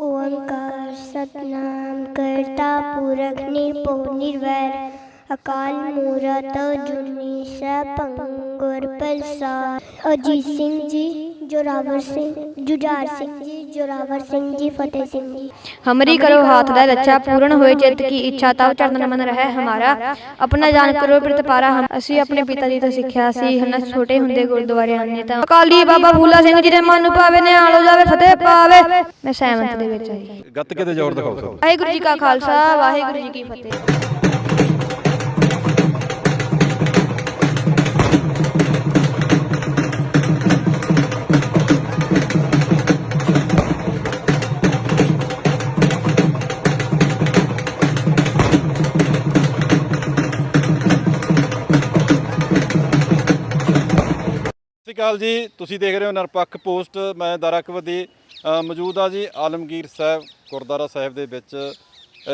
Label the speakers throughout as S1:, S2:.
S1: ਓੰਕਾਰ ਸਤਨਾਮ ਕਰਤਾ ਪੁਰਖ ਨਿਰਭਉ ਨਿਰਵੈਰ ਅਕਾਲ ਮੂਰਤ ਜੁਨੀ ਸੈਭੰ ਗੁਰ ਪ੍ਰਸਾਦ ਅਜੀਤ ਸਿੰਘ ਜੀ ਜੋਰਾਵਰ ਸਿੰਘ ਜੁਝਾਰ ਸਿੰਘ ਜੀ ਜੋਰਾਵਰ ਸਿੰਘ ਜੀ ਫਤਿਹ ਸਿੰਘ ਜੀ।
S2: ਹਮਰੀ ਕਰੋ ਹਾਥ ਦਾ ਲੱਛਾ ਪੂਰਨ ਹੋਏ ਚਿੱਤ ਕੀ ਇੱਛਾ ਤਵ ਚਰਨ ਮਨ ਰਹਿ ਹਮਾਰਾ। ਆਪਣਾ ਜਾਣ ਕਰੋ ਪ੍ਰਤਪਾਰਾ ਅਸੀਂ ਆਪਣੇ ਪਿਤਾ ਜੀ ਤੋਂ ਸਿੱਖਿਆ ਸੀ ਹਨ ਛੋਟੇ ਹੁੰਦੇ ਗੁਰਦੁਆਰੇ ਆਉਂਦੇ ਤਾਂ ਅਕਾਲੀ ਬਾਬਾ ਫੂਲਾ ਸਿੰਘ ਜੀ ਦੇ ਮਨ ਨੂੰ ਭਾਵੇ ਨਿਹਾਲ ਹੋ ਜਾਵੇ ਫਤਿਹ ਪਾਵੇ। ਮੈਂ ਸਹਿਮਤ ਦੇ ਵਿੱਚ ਆਈ
S3: ਗੱਤਕੇ ਤੇ ਜ਼ੋਰ ਦਿਖਾਓ
S2: ਵਾਹਿਗੁਰੂ ਜੀ ਕਾ ਖਾਲਸਾ ਵਾਹਿਗੁਰੂ ਜੀ ਕੀ ਫਤਿਹ।
S3: ਅਕਾਲ ਜੀ ਤੁਸੀਂ ਦੇਖ ਰਹੇ ਹੋ ਨਿਰਪੱਖ ਪੋਸਟ। ਮੈਂ ਦਰਕਵਦੀ ਮੌਜੂਦ ਆ ਜੀ ਆਲਮਗੀਰ ਸਾਹਿਬ ਗੁਰਦੁਆਰਾ ਸਾਹਿਬ ਦੇ ਵਿੱਚ।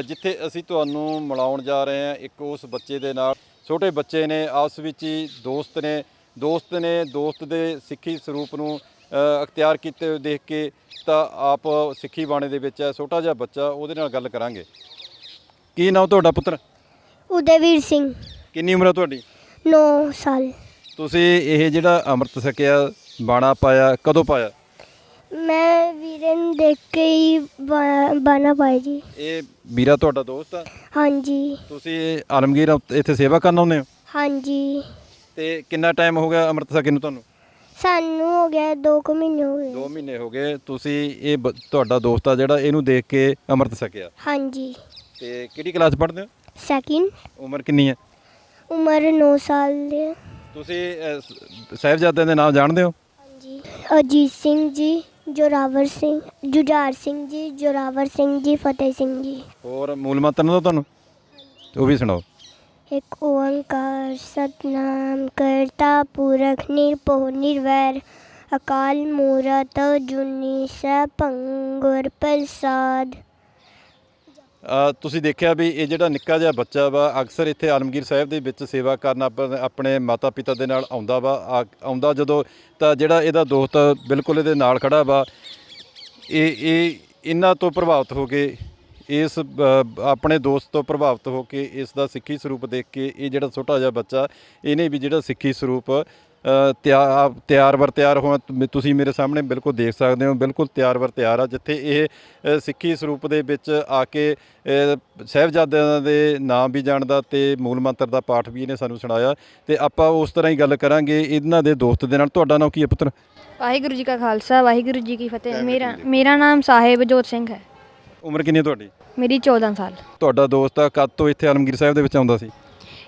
S3: ਜਿੱਥੇ ਅਸੀਂ ਤੁਹਾਨੂੰ ਮਿਲਾਉਣ ਜਾ ਰਹੇ ਹਾਂ ਇੱਕ ਉਸ ਬੱਚੇ ਦੇ ਨਾਲ। ਛੋਟੇ ਬੱਚੇ ਨੇ ਆਪਸ ਵਿੱਚ ਹੀ ਦੋਸਤ ਨੇ। ਦੋਸਤ ਨੇ ਦੋਸਤ ਦੇ ਸਿੱਖੀ ਸਰੂਪ ਨੂੰ ਅਖਤਿਆਰ ਕੀਤੇ ਦੇਖ ਕੇ ਤਾਂ ਆਪ ਸਿੱਖੀ ਬਾਣੇ ਦੇ ਵਿੱਚ ਹੈ। ਛੋਟਾ ਜਿਹਾ ਬੱਚਾ ਉਹਦੇ ਨਾਲ ਗੱਲ ਕਰਾਂਗੇ। ਕੀ ਨਾਮ ਤੁਹਾਡਾ ਪੁੱਤਰ?
S1: ਉਦੈਵੀਰ ਸਿੰਘ।
S3: ਕਿੰਨੀ ਉਮਰ ਹੈ ਤੁਹਾਡੀ?
S1: 9 ਸਾਲ।
S3: ਤੁਸੀਂ ਇਹ ਜਿਹੜਾ ਅੰਮ੍ਰਿਤ ਛਕਿਆ ਬਾਣਾ ਪਾਇਆ ਕਦੋਂ ਪਾਇਆ?
S1: ਮੈਂ ਵੀਰੇ ਨੂੰ ਦੇਖ ਕੇ ਹੀ ਬਾ- ਬਾਣਾ ਪਾਇਆ ਜੀ।
S3: ਇਹ ਵੀਰਾ ਤੁਹਾਡਾ ਦੋਸਤ ਆ?
S1: ਹਾਂਜੀ।
S3: ਤੁਸੀਂ ਆਲਮਗੀਰ ਇੱਥੇ ਸੇਵਾ ਕਰਨ ਆਉਂਦੇ ਹੋ?
S1: ਹਾਂਜੀ।
S3: ਤੇ ਕਿੰਨਾ ਟਾਈਮ ਹੋ ਗਿਆ ਅੰਮ੍ਰਿਤ ਛਕੇ ਨੂੰ ਤੁਹਾਨੂੰ?
S1: ਸਾਨੂੰ ਹੋ ਗਿਆ 2 ਕੁ ਮਹੀਨੇ ਹੋ ਗਏ।
S3: 2 ਮਹੀਨੇ ਹੋ ਗਏ। ਤੁਸੀਂ ਇਹ ਬ- ਤੁਹਾਡਾ ਦੋਸਤ ਆ ਜਿਹੜਾ ਇਹਨੂੰ ਦੇਖ ਕੇ ਅੰਮ੍ਰਿਤ ਛਕਿਆ।
S1: ਹਾਂਜੀ।
S3: ਤੇ ਕਿਹੜੀ ਕਲਾਸ ਪੜ੍ਹਦੇ ਹੋ?
S1: ਸੈਕਿੰਡ
S3: ਉਮਰ ਕਿੰਨੀ ਹੈ?
S1: ਉਮਰ 9 ਸਾਲ ਦੇ
S3: ਤੁਸੀਂ ਸ- ਸਾਹਿਬਜ਼ਾਦਿਆਂ ਦੇ ਨਾਮ ਜਾਣਦੇ ਹੋ?
S1: ਹਾਂਜੀ। ਅਜੀਤ ਸਿੰਘ ਜੀ ਜੋਰਾਵਰ ਸਿੰਘ ਜੁਝਾਰ ਸਿੰਘ ਜੀ ਜੋਰਾਵਰ ਸਿੰਘ ਜੀ ਫਤਿਹ ਸਿੰਘ ਜੀ।
S3: ਹੋਰ ਮੂਲ ਮੰਤਰ ਦਾ ਤੁਹਾਨੂੰ? ਉਹ ਵੀ ਸੁਣਾਓ।
S1: ਇੱਕ ਓੰਕਾਰ ਸਤਨਾਮ ਕਰਤਾ ਪੁਰਖ ਨਿਰਭਉ ਨਿਰਵੈਰ ਅਕਾਲ ਮੂਰਤ ਜੁਨੀ ਸੈਭੰ ਗੁਰ ਪ੍ਰਸਾਦ।
S3: ਅ, ਤੁਸੀਂ ਦੇਖਿਆ ਵੀ ਇਹ ਜਿਹੜਾ ਨਿੱਕਾ ਜਿਹਾ ਬੱਚਾ ਵਾ, ਅਕਸਰ ਇੱਥੇ ਆਲਮਗੀਰ ਸਾਹਿਬ ਦੇ ਵਿੱਚ ਸੇਵਾ ਕਰਨ ਆਪ- ਆਪਣੇ ਮਾਤਾ ਪਿਤਾ ਦੇ ਨਾਲ ਆਉਂਦਾ ਵਾ, ਆ- ਆਉਂਦਾ ਜਦੋਂ ਤਾਂ ਜਿਹੜਾ ਇਹਦਾ ਦੋਸਤ ਬਿਲਕੁਲ ਇਹਦੇ ਨਾਲ ਖੜਾ ਵਾ, ਇਹ ਇਹ ਇਹਨਾਂ ਤੋਂ ਪ੍ਰਭਾਵਿਤ ਹੋ ਕੇ, ਇਸ ਆਪਣੇ ਦੋਸਤ ਤੋਂ ਪ੍ਰਭਾਵਿਤ ਹੋ ਕੇ ਇਸ ਦਾ ਸਿੱਖੀ ਸਰੂਪ ਦੇਖ ਕੇ ਇਹ ਜਿਹੜਾ ਛੋਟਾ ਜਿਹਾ ਬੱਚਾ, ਇਹਨੇ ਵੀ ਜਿਹੜਾ ਸਿੱਖੀ ਸਰੂਪ ਤਿਆਰ ਤਿਆਰ ਵਰ ਤਿਆਰ ਤੁ- ਤੁਸੀਂ ਮੇਰੇ ਸਾਹਮਣੇ ਬਿਲਕੁਲ ਦੇਖ ਸਕਦੇ ਹੋ ਬਿਲਕੁਲ ਤਿਆਰ ਵਰ ਤਿਆਰ ਆ ਜਿੱਥੇ ਇਹ ਸਿੱਖੀ ਸਰੂਪ ਦੇ ਵਿੱਚ ਆ ਕੇ ਸਾਹਿਬਜ਼ਾਦਿਆਂ ਦੇ ਨਾਮ ਵੀ ਜਾਣਦਾ ਤੇ ਮੂਲ ਮੰਤਰ ਦਾ ਪਾਠ ਵੀ ਇਹਨੇ ਸਾਨੂੰ ਸੁਣਾਇਆ। ਤੇ ਆਪਾਂ ਉਸ ਤਰ੍ਹਾਂ ਹੀ ਗੱਲ ਕਰਾਂਗੇ ਇਹਨਾਂ ਦੇ ਦੋਸਤ ਦੇ ਨਾਲ। ਤੁਹਾਡਾ ਨਾਮ ਕੀ ਹੈ ਪੁੱਤਰ?
S2: ਵਾਹਿਗੁਰੂ ਜੀ ਕਾ ਖਾਲਸਾ ਵਾਹਿਗੁਰੂ ਜੀ ਕੀ ਫਤਿਹ। ਮੇਰਾ ਮੇਰਾ ਨਾਮ ਸਾਹਿਬ ਜੋਤ ਸਿੰਘ ਹੈ।
S3: ਉਮਰ ਕਿੰਨੀ ਹੈ ਤੁਹਾਡੀ?
S2: ਮੇਰੀ 14 ਸਾਲ।
S3: ਤੁਹਾਡਾ ਦੋਸਤ ਆ ਕਦ ਤੋਂ ਇੱਥੇ ਆਲਮਗੀਰ ਸਾਹਿਬ ਦੇ ਵਿੱਚ ਆਉਂਦਾ ਸੀ?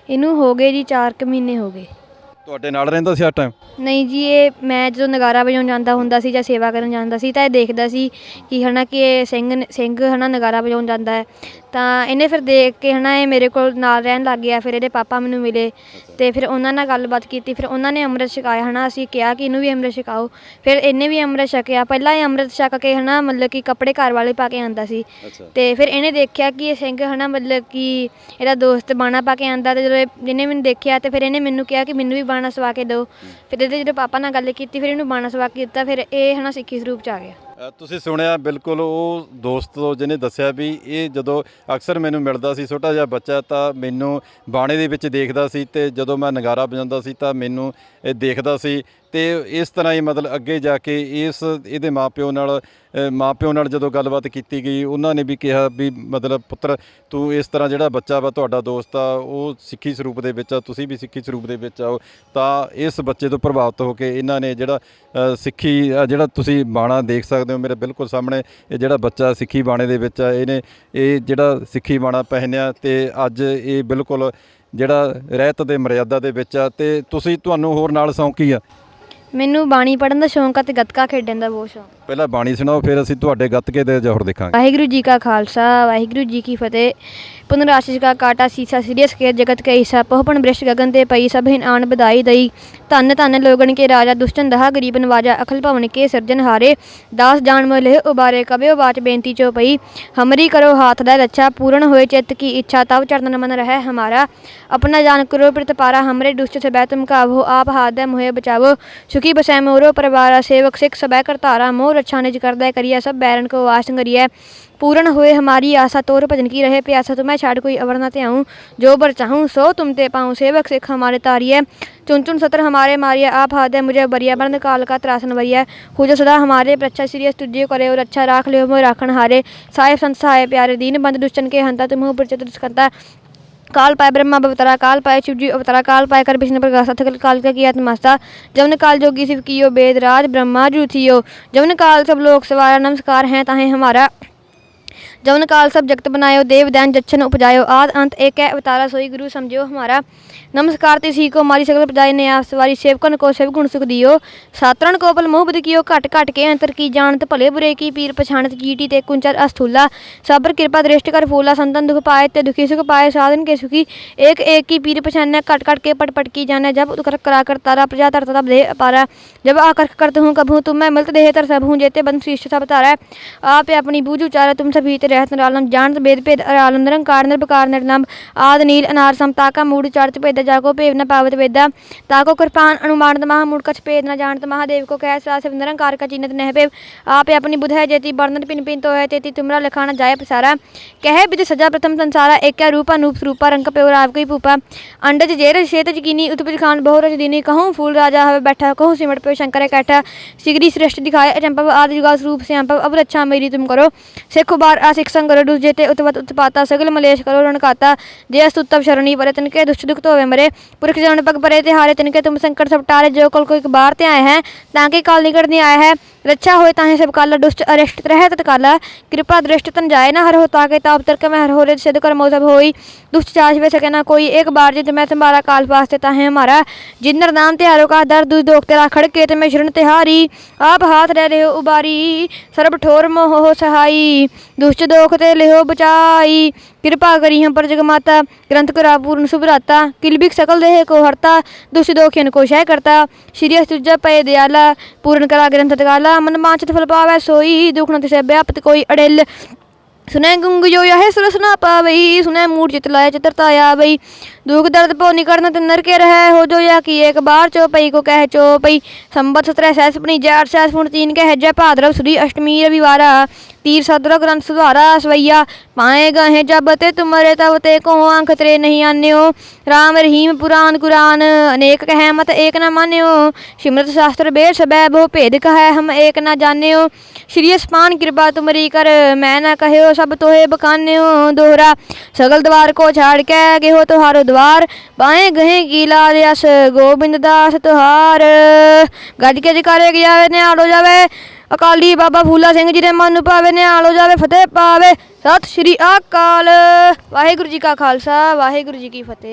S2: ਇਹਨੂੰ ਹੋ ਗਏ ਜੀ 4 ਕੁ ਮਹੀਨੇ ਹੋ ਗਏ।
S3: ਤੁਹਾਡੇ ਨਾਲ ਰਹਿੰਦਾ ਸੀ ਆ ਟਾਈਮ
S2: ਨਹੀਂ ਜੀ, ਇਹ ਮੈਂ ਜਦੋਂ ਨਗਾਰਾ ਵਜਾਉਣ ਜਾਂਦਾ ਹੁੰਦਾ ਸੀ ਜਾਂ ਸੇਵਾ ਕਰਨ ਜਾਂਦਾ ਸੀ ਤਾਂ ਇਹ ਦੇਖਦਾ ਸੀ ਕਿ ਹਨਾ ਕਿ ਇਹ ਸਿੰਘ ਸਿੰਘ ਹਨਾ ਨਗਾਰਾ ਵਜਾਉਣ ਜਾਂਦਾ ਹੈ। ਤਾਂ ਇਹਨੇ ਫਿਰ ਦੇਖ ਕੇ ਹਨਾ ਇਹ ਮੇਰੇ ਕੋਲ ਨਾਲ ਰਹਿਣ ਲੱਗ ਗਿਆ, ਫਿਰ ਇਹਦੇ ਪਾਪਾ ਮੈਨੂੰ ਮਿਲੇ। ਤੇ ਫਿਰ ਉਹਨਾਂ ਨਾਲ ਗੱਲਬਾਤ ਕੀਤੀ ਫਿਰ ਉਹਨਾਂ ਨੇ ਅੰਮ੍ਰਿਤ ਛਕਾਇਆ ਹਨਾ ਅਸੀਂ ਕਿਹਾ ਕਿ ਇਹਨੂੰ ਵੀ ਅੰਮ੍ਰਿਤ ਛਕਾਓ। ਫਿਰ ਇਹਨੇ ਵੀ ਅੰਮ੍ਰਿਤ ਛਕਿਆ। ਪਹਿਲਾਂ ਇਹ ਅੰਮ੍ਰਿਤ ਛਕ ਕੇ ਹਨਾ ਮਤਲਬ ਕਿ ਕੱਪੜੇ ਘਰ ਵਾਲੇ ਪਾ ਕੇ ਆਂਦਾ ਸੀ।
S3: ਅੱਛਾ।
S2: ਤੇ ਫਿਰ ਇਹਨੇ ਦੇਖਿਆ ਕਿ ਇਹ ਸਿੰਘ ਹਨਾ ਮਤਲਬ ਕਿ ਇਹਦਾ ਦੋਸਤ ਬਾਣਾ ਪਾ ਕੇ ਆਂਦਾ ਤੇ ਜਦੋਂ ਇਹ- ਇਹਨੇ ਮੈਨੂੰ ਦੇਖਿਆ ਤੇ ਫਿਰ ਇਹਨੇ ਮੈਨੂੰ ਕਿਹਾ ਕਿ ਮੈਨੂੰ ਵੀ ਬਾਣਾ ਸਵਾ ਕੇ ਦਿਓ। ਫਿਰ ਇਹਦੇ ਜਦੋਂ ਪਾਪਾ ਨਾਲ ਗੱਲ ਕੀਤੀ ਫਿਰ ਇਹਨੂੰ ਬਾਣਾ ਸਵਾ ਕੇ ਦਿੱਤਾ ਫਿਰ ਇਹ ਹਨਾ ਸਿੱਖੀ ਸਰੂਪ ਚ ਆ ਗਿਆ।
S3: ਤੁਸੀਂ ਸੁਣਿਆ ਬਿਲਕੁਲ ਉਹ ਦੋਸਤ ਜਿਹਨੇ ਦੱਸਿਆ ਵੀ ਇਹ ਜਦੋਂ ਅਕਸਰ ਮੈਨੂੰ ਮਿਲਦਾ ਸੀ, ਛੋਟਾ ਜਿਹਾ ਬੱਚਾ ਤਾਂ ਮੈਨੂੰ ਬਾਣੇ ਦੇ ਵਿੱਚ ਦੇਖਦਾ ਸੀ ਤੇ ਜਦੋਂ ਮੈਂ ਨਗਾਰਾ ਵਜਾਉਂਦਾ ਸੀ ਤਾਂ ਮੈਨੂੰ ਇਹ ਦੇਖਦਾ ਸੀ ਤੇ ਇਸ ਤਰ੍ਹਾਂ ਹੀ ਮਤਲਬ ਅੱਗੇ ਜਾ ਕੇ ਇਸ ਇਹਦੇ ਮਾਪਿਓ ਨਾਲ ਅ, ਮਾਪਿਓ ਨਾਲ ਜਦੋਂ ਗੱਲਬਾਤ ਕੀਤੀ ਗਈ ਉਹਨਾਂ ਨੇ ਵੀ ਕਿਹਾ ਵੀ ਮਤਲਬ ਪੁੱਤਰ ਤੂੰ ਇਸ ਤਰ੍ਹਾਂ ਜਿਹੜਾ ਬੱਚਾ ਵਾ ਤੁਹਾਡਾ ਦੋਸਤ ਆ ਉਹ ਸਿੱਖੀ ਸਰੂਪ ਦੇ ਵਿੱਚ ਆ ਤੁਸੀਂ ਵੀ ਸਿੱਖੀ ਸਰੂਪ ਦੇ ਵਿੱਚ ਆਓ। ਤਾਂ ਇਸ ਬੱਚੇ ਤੋਂ ਪ੍ਰਭਾਵਿਤ ਹੋ ਕੇ ਇਹਨਾਂ ਨੇ ਜਿਹੜਾ ਸਿੱਖੀ ਜਿਹੜਾ ਤੁਸੀਂ ਬਾਣਾ ਦੇਖ ਸਕਦੇ ਹੋ ਮੇਰੇ ਬਿਲਕੁਲ ਸਾਹਮਣੇ ਇਹ ਜਿਹੜਾ ਬੱਚਾ ਸਿੱਖੀ ਬਾਣੇ ਦੇ ਵਿੱਚ ਆ ਇਹਨੇ ਇਹ ਜਿਹੜਾ ਸਿੱਖੀ ਬਾਣਾ ਪਹਿਨਿਆ ਤੇ ਅੱਜ ਇਹ ਬਿਲਕੁਲ ਜਿਹੜਾ ਰਹਿਤ ਦੇ ਮਰਿਆਦਾ ਦੇ ਵਿੱਚ ਆ ਤੇ ਤੁਸੀਂ ਤੁਹਾਨੂੰ ਹੋਰ ਨਾਲ ਸੌਂਕੀ ਆ?
S2: ਮੈਨੂੰ ਬਾਣੀ ਪੜਨ ਦਾ ਸ਼ੌਂਕ ਆ ਤੇ ਗੱਤਕਾ ਖੇਡਣ ਦਾ ਬਹੁਤ ਸ਼ੌਂਕ।
S3: ਪਹਿਲਾਂ ਬਾਣੀ ਸੁਣਾਓ ਫਿਰ ਅਸੀਂ ਤੁਹਾਡੇ ਗੱਤਕੇ ਦੇ ਜੋਹਰ ਦੇਖਾਂਗੇ।
S2: ਵਾਹਿਗੁਰੂ ਜੀ ਕਾ ਖਾਲਸਾ ਵਾਹਿਗੁਰੂ ਜੀ ਕੀ ਫਤਿਹ। पुनराशीष का काटा सीसा सीरियस के जगत के ईसा पहुपन वृक्ष गगन ते पई सब हिन आन बधाई दई धन धन लोगन के राजा दुष्टन दहा गरीब नवाजा अखल भवन के सर्जन हारे दास जान मोले उबारे कबियो बाच बेनती चो पई हमरी करो हाथ दा रच्छा पूर्ण होए चित्त की इच्छा तब चरण मन रहे हमारा अपना जान करो प्रतिपारा हमरे दुष्ट सबे तुम कावो आप हाथ दे मोहे बचावो सुखी बसै मोरो परिवारा सेवक सिख सबे करतारा मोह रक्षा निज करदा करिया सब बैरन को वास संगरिया पूर्ण हुए हमारी आशा तोर भजन की रहे, प्यासा तुम्हें छाड़ कोई अवर न त्याऊँ जो बर चाहूँ सो तुम ते पाऊँ। सेवक सिख हमारे तारिय चुन चुन सतर हमारे मारिय आप हाथ है, मुझे बरिया बंद काल का त्रासन वरिय हो। सदा हमारे, प्रच्छा श्री तुझे करे और अच्छा राख लियो, मोह राखण हारे। साहेब संत सहाय प्यारे, दीन बंद दुष्टन के हंता, तुम प्रचित दुष्कंता काल पाए ब्रह्मा अवतरा, काल पाए शिव जी अवतरा, काल पाए कर विष्णु प्रकाश थकल काल का किया तमास्ता जवन काल जोगी शिव कियो वेद राज ब्रह्मा जू थियो जवन काल सब लोग सवारा, नमस्कार हैं ताहे हमारा। ਜਵਨ ਕਾਲ ਸਭ ਜਗਤ ਬਨਾਇਓ ਦੇਵ, ਦੈਨ, ਜਛਨ, ਉਪਜਾਇਓ, ਆਦ, ਅੰਤ, ਏਕ ਹੈ, ਅਵਤਾਰਾ, ਸੋਈ, ਗੁਰੂ, ਸਮਝਿਓ ਹਮਾਰਾ। ਨਮਸਕਾਰ ਤੇ ਸੀ ਕੋ ਮਾਰੀ ਸਗਲ ਪਜਾਏ ਨੇ ਆਪ ਸਵਾਰੀ ਸੇਵਕਨ ਕੋ ਸੇਵ ਗੁਣ ਸੁਖ ਦਿਓ। ਸਾਤਰਣ ਕੋਪਲ ਮੋਹਬਤ ਕੀਓ, ਘਟ ਘਟ ਕੇ ਅੰਤਰ ਕੀ ਜਾਣਤ, ਭਲੇ ਬੁਰੇ ਕੀ ਪੀਰ ਪਛਾਣਤ ਜੀਟੀ ਤੇ ਕੁੰਚਰ ਅਸਥੂਲਾ। ਸਬਰ ਕਿਰਪਾ ਦ੍ਰਿਸ਼ਟ ਕਰ ਫੂਲਾ, ਸੰਤਨ ਦੁਖ ਪਾਏ ਤੇ ਦੁਖੀ ਸੁਖ ਪਾਏ, ਸਾਧਨ ਕੇ ਸੁਖੀ। ਏਕ ਏਕ ਕੀ ਪੀਰ ਪਛਾਨੈ ਘਟ ਘਟ ਕੇ ਪਟ ਪਟ ਕੀ ਜਾਣੈ, ਜਬ ਉਤਕਰ ਕਰਾ ਕਰ ਤਾਰਾ, ਪ੍ਰਜਾ ਤਰਤ ਤਬ ਦੇ ਅਪਾਰਾ। ਜਬ ਆਕਰਖ ਕਰਤ ਹੂੰ ਕਭੂ, ਤੁਮ ਮਿਲਤ ਦੇਹ ਤਰ ਸਭ ਹੂੰ, ਜੇਤੇ ਬੰਦ ਸ੍ਰਿਸ਼ਟ ਸਭ ਤਾਰਾ ਆਪੇ ਆਪਣੀ ਬੂਝ ਉਚਾਰਾ, ਤੁਮ ਸਭੀ ਰਹਿਤ ਨਿਰਾਲਮ ਜਾਣਤ ਬੇਦ ਭੇਦ ਅਰਾਲਮ ਨਿਰੰਕਾਰ ਨਿਰਭਕਾਰ ਨਿਰਨੰਬ ਆਦ ਨੀਲ, ਅਨਾਰ, ਸਮ ਤਾਕਾ, ਮੂੜ, ਚੜਤ, ਭੇਦ ਜਾਗੋ ਭੇਵ ਨ ਪਾਵਤ, ਵੇਦਾ। ਤਾਕੋ ਕਿਰਪਾਨ ਅਨੁਮਾਨਤ ਮਹਾ ਮੂੜ ਕਛ ਭੇਦ, ਨ ਜਾਣਤ, ਮਹਾਦੇਵ ਕੋ ਕਹਿ ਸਾ ਸਿਵ ਨਿਰੰਕਾਰ ਕਾ ਚੀਨਤ ਨਹਿ ਭੇਵ। ਆਪੇ ਆਪਣੀ ਬੁਧ ਹੈ, ਜੇਤੀ ਵਰਣਨ ਪਿਨ ਪਿਨ ਤੋ ਹੈ ਤੇਤੀ ਤੁਮਰਾ ਲਖਾਣਾ ਜਾਏ ਪਸਾਰਾ। ਕਹਿ ਬਿਦ ਸਜਾ ਪ੍ਰਥਮ ਸੰਸਾਰਾ, ਏਕਾ ਰੂਪਾ ਨੂਪ ਸਰੂਪਾ, ਰੰਗ ਪਿਉ ਰਾਵ ਕੋਈ ਭੂਪਾ। ਅੰਡਜ ਜੇਰ ਸ਼ੇਤ ਜਕੀਨੀ ਉਤਪਜ ਖਾਨ ਬਹੁ ਰਜ ਦੀਨੀ। ਕਹੂੰ ਫੂਲ ਰਾਜਾ ਹਵੇ ਬੈਠਾ, ਕਹੂੰ ਸਿਮਟ ਪਿਉ ਸ਼ੰਕਰ ਕੈਠਾ। ਸਿਗਰੀ ਸ੍ਰਿਸ਼ਟ ਦਿਖਾਏ ਅਚੰਪਵ ਆਦਿ ਜੁਗਾ ਸਰੂਪ ਸਿਆੰਪਵ ਅਬ ਰੱਛਾ ਮੇਰੀ ਤੁਮ ਕਰੋ। ਸੇਖੋ ਬਾਰ ਆਸ बार आसिक संग रडु जेते उतवत उत्पाता सगल मलेश करो रणकाता जय स्तुतव शरणी परे तिनके दुष्ट दुख तो मरे पुरख जन पग परे ते हारे तिनके तुम संकट सब टारे जो कल को एक बार ते आए हैं ताकि काल निकट नहीं आया है रक्षा होए ताहे सब काला दुष्ट अरिष्ट रह तत्काला कृपा दृष्ट तन जाए ना हर हो ताके ताप तर्क में हर हो रे सिद्ध कर मोह सब होई दुष्ट चाश वे सके ना कोई एक बार जित मैं तुम्हारा काल वास्ते ताहे हमारा जिन्नर नाम त्यारो का दर दुख दोख तेरा खड़के ते मैं शरण तिहारी आप हाथ रह रहे हो उबारी सर्ब ठोर मोह हो सहाई दुष्ट दोख ते लिहो बचाई कृपा करी हम पर जग माता ग्रंथ करा पूर्ण सुभराता किलबिक सकल देह को हरता दुष्ट दोखियन को शय करता श्री तुझा पय दयाला पूर्ण करा ਸਾਰਾ ਮਨ ਮਾਂਚਿਤ ਫਲ ਪਾਵੈ, ਸੋਈ ਦੁਖ ਨ ਤਿਸੈ ਵਿਆਪਤ ਕੋਈ ਅੜਿਲ। ਸੁਨੈ ਗੁੰਗ ਜੋ ਯਹ ਸੁਰਸ ਨਾ ਪਾਵਈ ਸੁਨੈ ਮੂੜ ਚਿਤ ਲਾਇ ਚਿਤਰਤਾ ਬਈ। ਦੁਖ ਦਰਦ ਭੋ ਨਿਕਰਨ ਤੇ ਨਰ ਕੇ ਰਹਿ, ਹੋ ਜੋ ਯਾ ਕੀ ਇੱਕ ਬਾਰ ਚੋ ਪਈ ਕੋ ਕਹਿ ਚੋ ਪਈ ਸੰਬਤ 17 ਜੈ 8 ਸੈਸਪੁਣ ਤੀਨ ਕਹਿ, ਜੈ ਭਾਦਰਵ ਸੁਰੀ ਅਸ਼ਟਮੀ ਰਵਿਵਾਰਾ। तीर सदर ग्रंथ सुधारा स्वैया पाए गए हैं जब ते तुमरे तब ते को आंख तरे नहीं आने हो राम रहीम पुराण कुरान अनेक कह मत एक न मान्यो सिमरत शास्त्र बेर सबे भो भेद कह हम एक न जाने हो श्री स्पान कृपा तुमरी कर मैं न कहो सब तोहे बकाने हो दोहरा सगल द्वार को छाड़ के गेहो तुहारो द्वार पाए गहे कीला रस गोबिंद दास तुहार गज के जकारे जावे ने आड़ो जावे ਅਕਾਲੀ ਬਾਬਾ ਫੂਲਾ ਸਿੰਘ ਜੀ ਦੇ ਮਨ ਨੂੰ ਭਾਵੇ, ਨਿਹਾਲ ਹੋ ਜਾਵੇ, ਫਤਿਹ ਪਾਵੇ। ਸਤਿ ਸ਼੍ਰੀ ਅਕਾਲ। ਵਾਹਿਗੁਰੂ ਜੀ ਕਾ ਖਾਲਸਾ, ਵਾਹਿਗੁਰੂ ਜੀ ਕੀ ਫਤਿਹ।